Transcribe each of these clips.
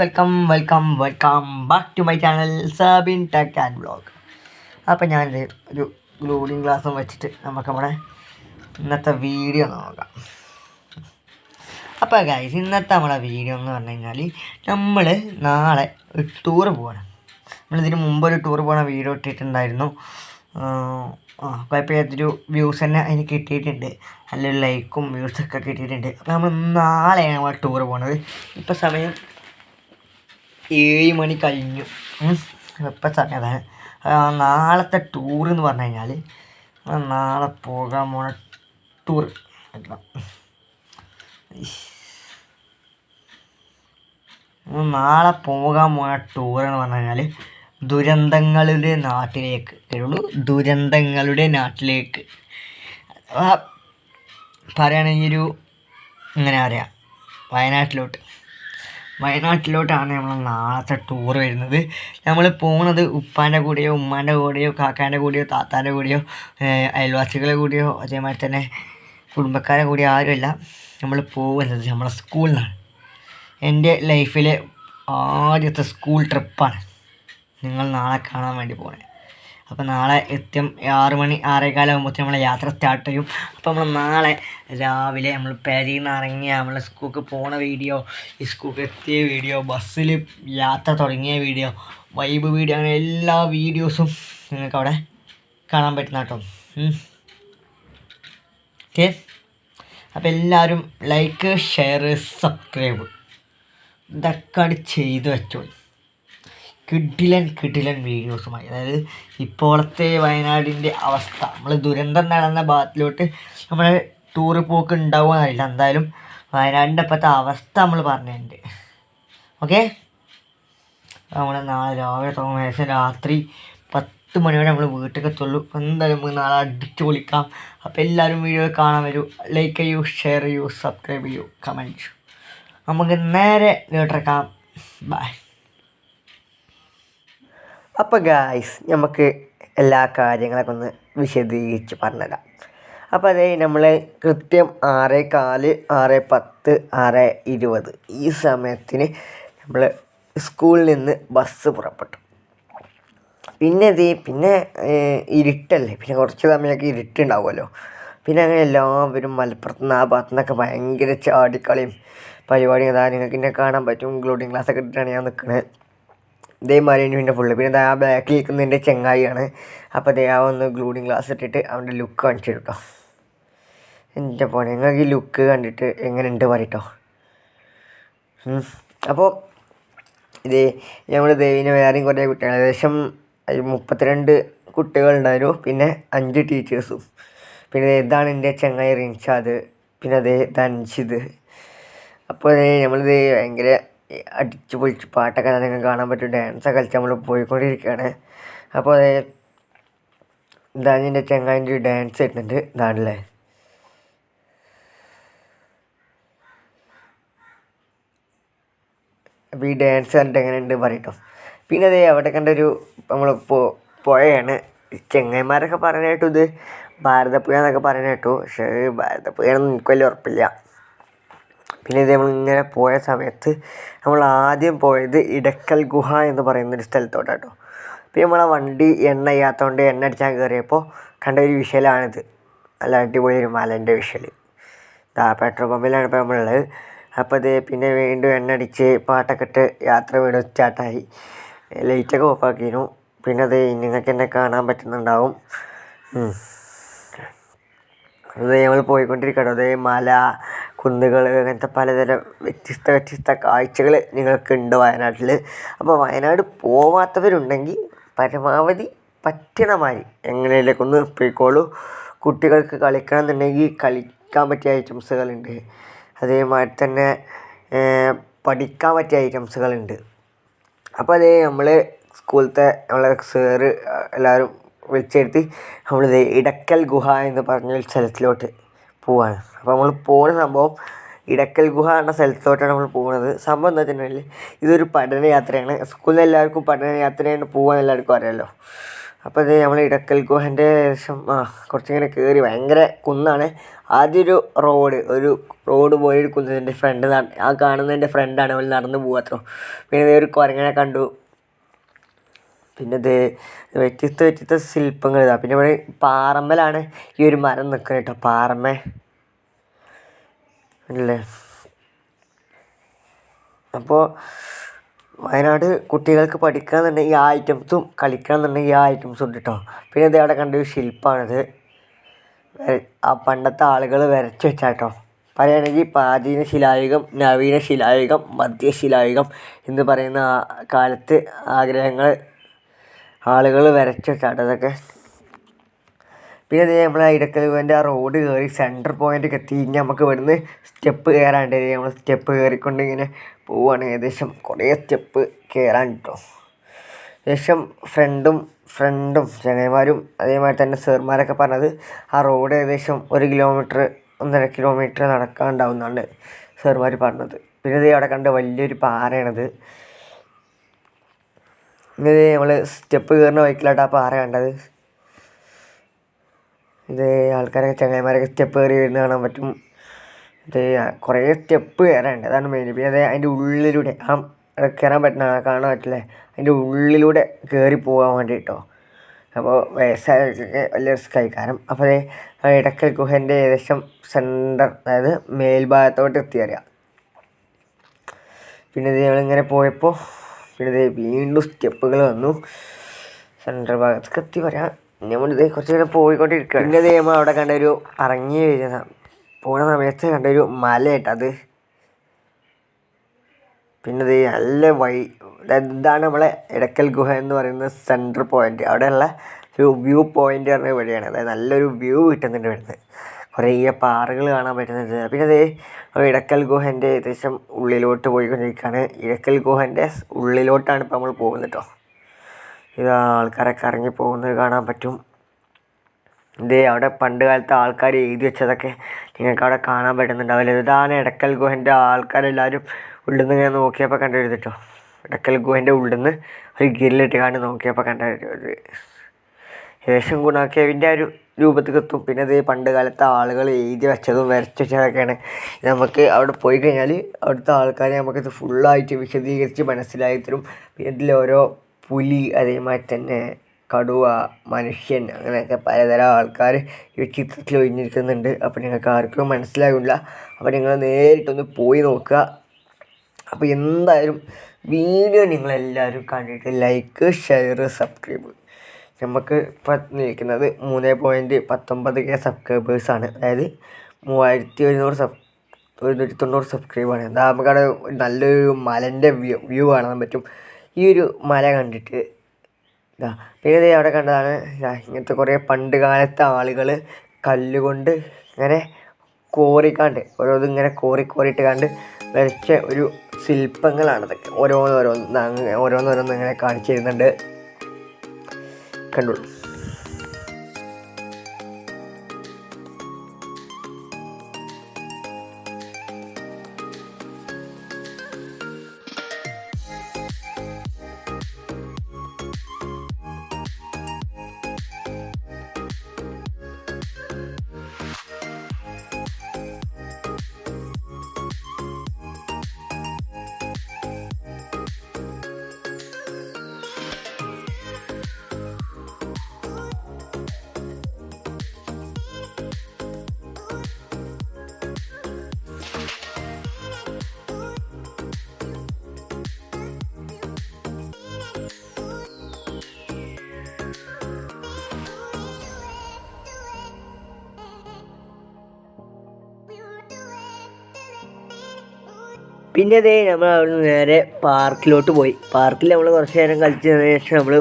Welcome welcome welcome back to my channel Sabin tech and blog അപ്പം ഞാൻ ഒരു ഗ്ലൂഡിങ് ഗ്ലാസും വെച്ചിട്ട് നമുക്ക് നമ്മുടെ ഇന്നത്തെ വീഡിയോ നോക്കാം. അപ്പോൾ ഗൈസ് ഇന്നത്തെ നമ്മുടെ വീഡിയോ എന്ന് പറഞ്ഞു കഴിഞ്ഞാൽ നമ്മൾ നാളെ ഒരു ടൂർ പോകണം നമ്മളിതിന് മുമ്പ് ഒരു ടൂർ പോകണ വീഡിയോ ഇട്ടിട്ടുണ്ടായിരുന്നു. കുഴപ്പമില്ല കുഴപ്പമില്ലാത്തൊരു വ്യൂസ് തന്നെ അതിന് കിട്ടിയിട്ടുണ്ട്. നല്ലൊരു ലൈക്കും വ്യൂസൊക്കെ കിട്ടിയിട്ടുണ്ട്. അപ്പോൾ നമ്മൾ നാളെയാണ് നമ്മൾ ടൂർ പോകുന്നത് ഇപ്പോൾ സമയം ഏഴ് മണി കഴിഞ്ഞു. ഇപ്പം സമയതാണ് നാളത്തെ ടൂർ എന്ന് പറഞ്ഞു കഴിഞ്ഞാൽ നാളെ പോകാൻ പോണ ടൂർ നാളെ പോകാൻ പോണ ടൂർ എന്ന് പറഞ്ഞു കഴിഞ്ഞാൽ ദുരന്തങ്ങളുടെ നാട്ടിലേക്ക്. കേട്ടുള്ളൂ ദുരന്തങ്ങളുടെ നാട്ടിലേക്ക്. പറയുകയാണെങ്കിൽ ഒരു എങ്ങനെ അറിയാം വയനാട്ടിലോട്ട്. വയനാട്ടിലോട്ടാണ് നമ്മൾ നാളത്തെ ടൂർ വരുന്നത്. നമ്മൾ പോകുന്നത് ഉപ്പാന്റെ കൂടെയോ ഉമ്മാന്റെ കൂടെയോ കാക്കാന്റെ കൂടെയോ താത്താന്റെ കൂടെയോ അയൽവാസികളെ കൂടെയോ അതേമാതിരി തന്നെ കുടുംബക്കാരെ കൂടിയോ ആരുമല്ല. നമ്മൾ പോകുന്നത് നമ്മളെ സ്കൂളിൽ നിന്നാണ് എന്റെ ലൈഫിലെ ആദ്യത്തെ സ്കൂൾ ട്രിപ്പാണ് നിങ്ങൾ നാളെ കാണാൻ വേണ്ടി പോകണേ അപ്പോൾ നാളെ എത്തും. ആറ് മണി ആറേകാലം ആകുമ്പോഴത്തേക്കും നമ്മളെ യാത്ര സ്റ്റാർട്ട് ചെയ്യും. അപ്പോൾ നമ്മൾ നാളെ രാവിലെ നമ്മൾ പേരിൽ നിന്ന് ഇറങ്ങിയ നമ്മൾ സ്കൂൾക്ക് പോണ വീഡിയോ സ്കൂൾക്ക് എത്തിയ വീഡിയോ ബസ്സിൽ യാത്ര തുടങ്ങിയ വീഡിയോ വൈബ് വീഡിയോ അങ്ങനെ എല്ലാ വീഡിയോസും നിങ്ങൾക്ക് അവിടെ കാണാൻ പറ്റുന്ന കേട്ടോ. ഓക്കെ അപ്പോൾ എല്ലാവരും ലൈക്ക് ഷെയർ സബ്സ്ക്രൈബ് ഇതൊക്കെ ചെയ്തു വെച്ചോളൂ. കിഡിലൻ കിഡിലൻ വീഡിയോസുമായി അതായത് ഇപ്പോഴത്തെ വയനാടിന്റെ അവസ്ഥ. നമ്മൾ ദുരന്തം നടന്ന ഭാഗത്തിലോട്ട് നമ്മൾ ടൂറ് പോക്ക് ഉണ്ടാവുമെന്നറിയില്ല എന്തായാലും വയനാടിന്റെ ഇപ്പോഴത്തെ അവസ്ഥ നമ്മൾ പറഞ്ഞിട്ടുണ്ട്. ഓക്കെ നമ്മൾ നാളെ രാവിലെ ഏകദേശം രാത്രി പത്ത് മണിയോടെ നമ്മൾ വീട്ടിലൊക്കെ തൊള്ളു എന്തായാലും നമുക്ക് നാളെ അടിച്ചു പൊളിക്കാം. അപ്പോൾ എല്ലാവരും വീഡിയോ കാണാൻ വരൂ. ലൈക്ക് ചെയ്യൂ ഷെയർ ചെയ്യൂ സബ്സ്ക്രൈബ് ചെയ്യൂ കമന്റ് ചെയ്യൂ. നമുക്ക് നേരെ വീട്ടിലേക്കാം ബൈ അപ്പോൾ ഗായ്സ് നമുക്ക് എല്ലാ കാര്യങ്ങളൊക്കെ ഒന്ന് വിശദീകരിച്ച് പറഞ്ഞുതരാം അപ്പോൾ അതേ നമ്മൾ കൃത്യം ആറ് കാൽ ആറ് പത്ത് ആറ് ഇരുപത് ഈ സമയത്തിന് നമ്മൾ സ്കൂളിൽ നിന്ന് ബസ് പുറപ്പെട്ടു. പിന്നെ ഇത് പിന്നെ ഇരുട്ടല്ലേ? പിന്നെ കുറച്ച് സമയമൊക്കെ ഇരുട്ടുണ്ടാവുമല്ലോ. പിന്നെ അങ്ങനെ എല്ലാവരും മലപ്പുറത്ത് നിന്ന് ആ ഭാഗത്തു നിന്നൊക്കെ ഭയങ്കര ചാടിക്കളിയും പരിപാടിയും അതാ നിങ്ങൾക്ക് എന്നെ കാണാൻ പറ്റും. ഗ്ലൂഡിങ് ക്ലാസ് ഒക്കെ ഇട്ടിട്ടാണ് ഞാൻ നിൽക്കുന്നത് ഇതേമാതിരി തന്നെ പിന്നെ ഫുള്ള് പിന്നെ ആ ബാക്കിൽ നിൽക്കുന്ന എന്റെ അപ്പോൾ ദയാ ഒന്ന് ഗ്ലൂഡിങ് ഗ്ലാസ് ഇട്ടിട്ട് അവന്റെ ലുക്ക് കാണിച്ചു കേട്ടോ എന്റെ പോലെ നിങ്ങൾക്ക് ഈ ലുക്ക് കണ്ടിട്ട് എങ്ങനെ ഉണ്ട് പറയട്ടോ അപ്പോൾ ഇത് നമ്മൾ ദേവിനെ വേറെയും കുറേ കുട്ടികൾ ഏകദേശം മുപ്പത്തിരണ്ട് കുട്ടികളുണ്ടായിരുന്നു പിന്നെ അഞ്ച് ടീച്ചേഴ്സും പിന്നെ ഇതാണ് എന്റെ ചെങ്ങായി റിൻഷാദ്. പിന്നെ അതേ ധൻഷിത്. അപ്പോൾ നമ്മളിത് ഭയങ്കര അടിച്ച് പൊളിച്ച് പാട്ടൊക്കെ നിങ്ങൾക്ക് കാണാൻ പറ്റും. ഡാൻസൊക്കെ കളിച്ച് നമ്മൾ പോയിക്കൊണ്ടിരിക്കുകയാണ്. അപ്പോൾ അതേ ഇതാണ് എന്റെ ചങ്ങായിന്റെ ഒരു ഡാൻസ് ഇട്ടിട്ടുണ്ട് ഇതാണല്ലേ? അപ്പോൾ ഈ ഡാൻസ് കണ്ടിട്ട് എങ്ങനെയുണ്ട് പറയട്ടോ. പിന്നെ അതേ അവിടെ കണ്ടൊരു നമ്മൾ പുഴയാണ്. ചെങ്ങന്മാരൊക്കെ പറഞ്ഞ കേട്ടു ഇത്. ഭാരതപ്പുഴ എന്നൊക്കെ പറഞ്ഞ കേട്ടു. പക്ഷേ ഭാരതപ്പുഴയാണെന്ന് എനിക്ക് വലിയ ഉറപ്പില്ല. പിന്നെ ഇത് ഇങ്ങനെ പോയ സമയത്ത് നമ്മൾ ആദ്യം പോയത് ഇടക്കൽ ഗുഹ എന്ന് പറയുന്ന ഒരു സ്ഥലത്തോട്ടാട്ടോ. പിന്നെ നമ്മളെ വണ്ടി എണ്ണ ചെയ്യാത്തതുകൊണ്ട് എണ്ണ അടിച്ചാൽ കയറിയപ്പോൾ കണ്ട ഒരു വിഷയലാണിത് നല്ല അടിപൊളി ഒരു മലന്റെ വിഷയൽ ഇതാ പെട്രോൾ പമ്പിലാണ് ഇപ്പോൾ നമ്മളുള്ളത്. അപ്പോൾ ഇത് പിന്നെ വീണ്ടും എണ്ണ അടിച്ച് പാട്ടൊക്കെ ഇട്ട് യാത്ര വീണ്ടും സ്റ്റാർട്ടായി. ലൈറ്റൊക്കെ ഓഫാക്കിയിരുന്നു പിന്നെ അത് നിങ്ങൾക്ക് എന്നെ കാണാൻ പറ്റുന്നുണ്ടാവും. അത് നമ്മൾ പോയിക്കൊണ്ടിരിക്കുകയാണ് അതേ മല കുന്നുകൾ അങ്ങനത്തെ പലതരം വ്യത്യസ്ത വ്യത്യസ്ത കാഴ്ചകൾ നിങ്ങൾക്കുണ്ട് വയനാട്ടിൽ അപ്പോൾ വയനാട് പോവാത്തവരുണ്ടെങ്കിൽ പരമാവധി പറ്റണ മാതിരി എങ്ങനെയൊക്കെ ഒന്ന് പോയിക്കോളൂ. കുട്ടികൾക്ക് കളിക്കണം എന്നുണ്ടെങ്കിൽ കളിക്കാൻ പറ്റിയ ഐറ്റംസുകളുണ്ട്. അതേമാതിരി തന്നെ പഠിക്കാൻ പറ്റിയ ഐറ്റംസുകളുണ്ട്. അപ്പോൾ അതേ നമ്മൾ സ്കൂളത്തെ നമ്മളെ സാറ് എല്ലാവരും വിളിച്ചെടുത്ത് നമ്മളിത് ഇടക്കൽ ഗുഹ എന്ന് പറഞ്ഞ ഒരു സ്ഥലത്തിലോട്ട് പോവാണ്. അപ്പോൾ നമ്മൾ പോകുന്ന സംഭവം ഇടക്കൽ ഗുഹ എന്ന സ്ഥലത്തോട്ടാണ് നമ്മൾ പോകുന്നത് സംഭവം എന്താ വെച്ചിട്ടുണ്ടെങ്കിൽ ഇതൊരു പഠനയാത്രയാണ് സ്കൂളിൽ എല്ലാവർക്കും പഠനയാത്രയാണ് പോകാൻ എല്ലാവർക്കും അറിയാമല്ലോ അപ്പോൾ ഇത് നമ്മൾ ഇടക്കൽ ഗുഹന്റെ ശേഷം ആ കുറച്ചിങ്ങനെ കയറി ഭയങ്കര കുന്നാണ്. ആദ്യം റോഡ് ഒരു റോഡ് പോലെ ഒരു കുന്നതിന്റെ ഫ്രണ്ട് ആ കാണുന്നതിന്റെ ഫ്രണ്ടാണ് അവൾ നടന്ന് പോകാത്തോ പിന്നെ ഒരു കുരങ്ങനെ കണ്ടു. പിന്നെ ഇത് വ്യത്യസ്ത വ്യത്യസ്ത ശില്പങ്ങൾ ഇതാ. പിന്നെ ഇവിടെ പാറമ്മലാണ് ഈ ഒരു മരം നിൽക്കുന്നത് കേട്ടോ പാറമ്മ. അല്ലേ അപ്പോൾ വയനാട് കുട്ടികൾക്ക് പഠിക്കാന്നുണ്ടെങ്കിൽ ഈ ഐറ്റംസും കളിക്കണമെന്നുണ്ടെങ്കിൽ ഈ ഐറ്റംസും ഉണ്ട് കേട്ടോ പിന്നെ ഇത് അവിടെ കണ്ട ഒരു ശില്പമാണിത് ആ പണ്ടത്തെ ആളുകൾ വരച്ച് വെച്ചാട്ടോ പറയുകയാണെങ്കിൽ പ്രാചീന ശിലായുഗം നവീന ശിലായുഗം മധ്യശിലായുഗം എന്ന് പറയുന്ന ആ കാലത്ത് ആഗ്രഹങ്ങൾ ആളുകൾ വരച്ച അതൊക്കെ പിന്നെ ഇത് നമ്മളെ ഇടക്കലുവിന്റെ ആ റോഡ് കയറി സെന്റർ പോയിന്റൊക്കെ എത്തി. ഇനി നമുക്ക് ഇവിടുന്ന് സ്റ്റെപ്പ് കയറാണ്ട് നമ്മൾ സ്റ്റെപ്പ് കയറിക്കൊണ്ട് ഇങ്ങനെ പോവുകയാണ് ഏകദേശം കുറേ സ്റ്റെപ്പ് കയറാൻ കേട്ടോ ഏകദേശം ഫ്രണ്ടും ഫ്രണ്ടും ചങ്ങന്മാരും അതേമാതിരി തന്നെ സാർമാരൊക്കെ പറഞ്ഞത് ആ റോഡ് ഏകദേശം ഒരു കിലോമീറ്റർ ഒന്നര കിലോമീറ്റർ നടക്കാണ്ടാവുന്നതാണ് സാർമാർ പറഞ്ഞത്. പിന്നെ അവിടെ കണ്ട വലിയൊരു പാറയാണത്. ഇത് നമ്മൾ സ്റ്റെപ്പ് കയറുന്ന ബൈക്കിലായിട്ട് ആ പാറ കണ്ടത്. ഇത് ആൾക്കാരൊക്കെ ചങ്ങായിമാരൊക്കെ സ്റ്റെപ്പ് കയറി വരുന്ന കാണാൻ പറ്റും. ഇത് കുറേ സ്റ്റെപ്പ് കയറാനുണ്ട്. അതാണ് മെയിൻ പിന്നെ അത് അതിന്റെ ഉള്ളിലൂടെ ആ കയറാൻ പറ്റുന്ന കാണാൻ പറ്റില്ലേ. അതിന്റെ ഉള്ളിലൂടെ കയറി പോകാൻ വേണ്ടി കേട്ടോ അപ്പോൾ വയസ്സായവർക്കൊക്കെ വലിയ റിസ്ക് കാരണം അപ്പോൾ അതേ ഇടക്കൽ ഗുഹന്റെ ഏകദേശം സെന്റർ അതായത് മേൽഭാഗത്തോട്ട് എത്തിയറിയാം. പിന്നെ ഇത് ഞങ്ങളിങ്ങനെ പോയപ്പോൾ പിന്നെ വീണ്ടും സ്റ്റെപ്പുകൾ വന്നു. സെൻട്രൽ ഭാഗത്തേക്ക് എത്തി പറയാം. നമ്മളിത് കുറച്ച് നേരം പോയിക്കൊണ്ടിരിക്കുക പിന്നെ നമ്മൾ അവിടെ കണ്ട ഒരു ഇറങ്ങി വരുന്ന പോണ സമയത്ത് കണ്ട ഒരു മലയായിട്ട് അത്. പിന്നെ ഇത് നല്ല വൈ ഇതാണ് നമ്മളെ ഇടക്കൽ ഗുഹ എന്ന് പറയുന്ന സെൻട്രൽ പോയിന്റ്. അവിടെയുള്ള ഒരു വ്യൂ പോയിന്റ് പറഞ്ഞ വഴിയാണ്. അതായത് നല്ലൊരു വ്യൂ കിട്ടുന്നുണ്ട് ഇവിടുന്ന്. കുറേ പാറകൾ കാണാൻ പറ്റുന്നുണ്ട്. പിന്നെ അതേ ഇടക്കൽ ഗുഹന്റെ ഏകദേശം ഉള്ളിലോട്ട് പോയിക്കൊണ്ടിരിക്കുകയാണ് ഇടക്കൽ ഗുഹന്റെ ഉള്ളിലോട്ടാണ് ഇപ്പോൾ നമ്മൾ പോകുന്നത് കേട്ടോ. ഇത് ആൾക്കാരൊക്കെ ഇറങ്ങി പോകുന്നത് കാണാൻ പറ്റും. ഇത് അവിടെ പണ്ട് കാലത്ത് ആൾക്കാർ എഴുതി വെച്ചതൊക്കെ നിങ്ങൾക്ക് അവിടെ കാണാൻ പറ്റുന്നുണ്ടാവില്ല? ഇതാണ് ഇടക്കൽ ഗുഹന്റെ ആൾക്കാരെല്ലാവരും ഉള്ളിൽ നിന്ന് ഇങ്ങനെ നോക്കിയപ്പോൾ കണ്ടുവരുന്നത് കേട്ടോ. ഇടക്കൽ ഗുഹന്റെ ഉള്ളിൽ നിന്ന് ഒരു ഗില്ലിട്ട് കാണി നോക്കിയപ്പോൾ കണ്ട ഒരു ഏകദേശം ഗുണാക്കേവിന്റെ ഒരു രൂപത്തിൽ എത്തും. പിന്നെ ഇത് പണ്ട് കാലത്തെ ആളുകൾ എഴുതി വെച്ചതും വരച്ച് വെച്ചതൊക്കെയാണ്. നമുക്ക് അവിടെ പോയി കഴിഞ്ഞാൽ അവിടുത്തെ ആൾക്കാരെ നമുക്കിത് ഫുള്ളായിട്ട് വിശദീകരിച്ച് മനസ്സിലാക്കി തരും. പിന്നെ ഇതിൽ ഓരോ പുലി അതേമാതിരി തന്നെ കടുവ മനുഷ്യൻ അങ്ങനെയൊക്കെ പലതരം ആൾക്കാർ ഈ ചിത്രത്തിൽ ഒഴിഞ്ഞിരിക്കുന്നുണ്ട്. അപ്പോൾ നിങ്ങൾക്ക് ആർക്കും മനസ്സിലാകില്ല അപ്പോൾ നിങ്ങൾ നേരിട്ടൊന്ന് പോയി നോക്കുക. അപ്പോൾ എന്തായാലും വീഡിയോ നിങ്ങളെല്ലാവരും കണ്ടിട്ട് ലൈക്ക് ഷെയർ സബ്സ്ക്രൈബ് നമുക്ക് ഇപ്പം നിൽക്കുന്നത് മൂന്ന് പോയിന്റ് പത്തൊമ്പത് കെ സബ്സ്ക്രൈബേഴ്സാണ് അതായത് മൂവായിരത്തി ഒരുന്നൂറ് സബ് ഒരുന്നൂറ്റി തൊണ്ണൂറ് സബ്സ്ക്രൈബാണ് എന്താ നമുക്കവിടെ നല്ലൊരു മലന്റെ വ്യൂ വ്യൂ കാണാൻ പറ്റും. ഈ ഒരു മല കണ്ടിട്ട് ഇതാ പിന്നെ അവിടെ കണ്ടതാണ് ഇങ്ങനത്തെ കുറേ പണ്ട് കാലത്തെ ആളുകൾ കല്ലുകൊണ്ട് ഇങ്ങനെ കോറിക്കാണ്ട് ഓരോന്നും ഇങ്ങനെ കോറി കോറിയിട്ട് കണ്ട് വരച്ച ഒരു ശില്പങ്ങളാണ് ഇതൊക്കെ. ഓരോന്നോരോന്ന് ഓരോന്നോരോന്ന് ഇങ്ങനെ കാണിച്ചു തരുന്നുണ്ട്. 看路。പിന്നെ അതേ നമ്മൾ അവിടെ നിന്ന് നേരെ പാർക്കിലോട്ട് പോയി. പാർക്കിൽ നമ്മൾ കുറച്ച് നേരം കളിച്ചതിന് ശേഷം നമ്മൾ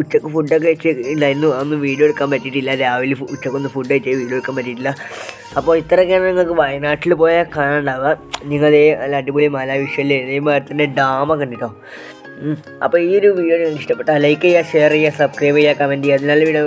ഉച്ചയ്ക്ക് ഫുഡൊക്കെ കഴിച്ച് ഉണ്ടായിരുന്നു. അതൊന്നും വീഡിയോ എടുക്കാൻ പറ്റിയിട്ടില്ല. രാവിലെ ഉച്ചക്കൊന്നും ഫുഡ് കഴിച്ച് വീഡിയോ എടുക്കാൻ പറ്റിയിട്ടില്ല. അപ്പോൾ ഇത്രയൊക്കെയാണ് നിങ്ങൾക്ക് വയനാട്ടിൽ പോയാൽ കാണാനുണ്ടാവുക. നിങ്ങളേ നല്ല അടിപൊളി മല വിഷയല്ലേ ഇതേമാതിരി തന്നെ ഡാമൊക്കെ ഉണ്ട് കേട്ടോ അപ്പോൾ ഈ ഒരു വീഡിയോ നിങ്ങൾക്ക് ഇഷ്ടപ്പെട്ടാൽ ലൈക്ക് ചെയ്യുക ഷെയർ ചെയ്യുക സബ്സ്ക്രൈബ് ചെയ്യുക കമന്റ് ചെയ്യുക. അതിനുള്ള വീഡിയോ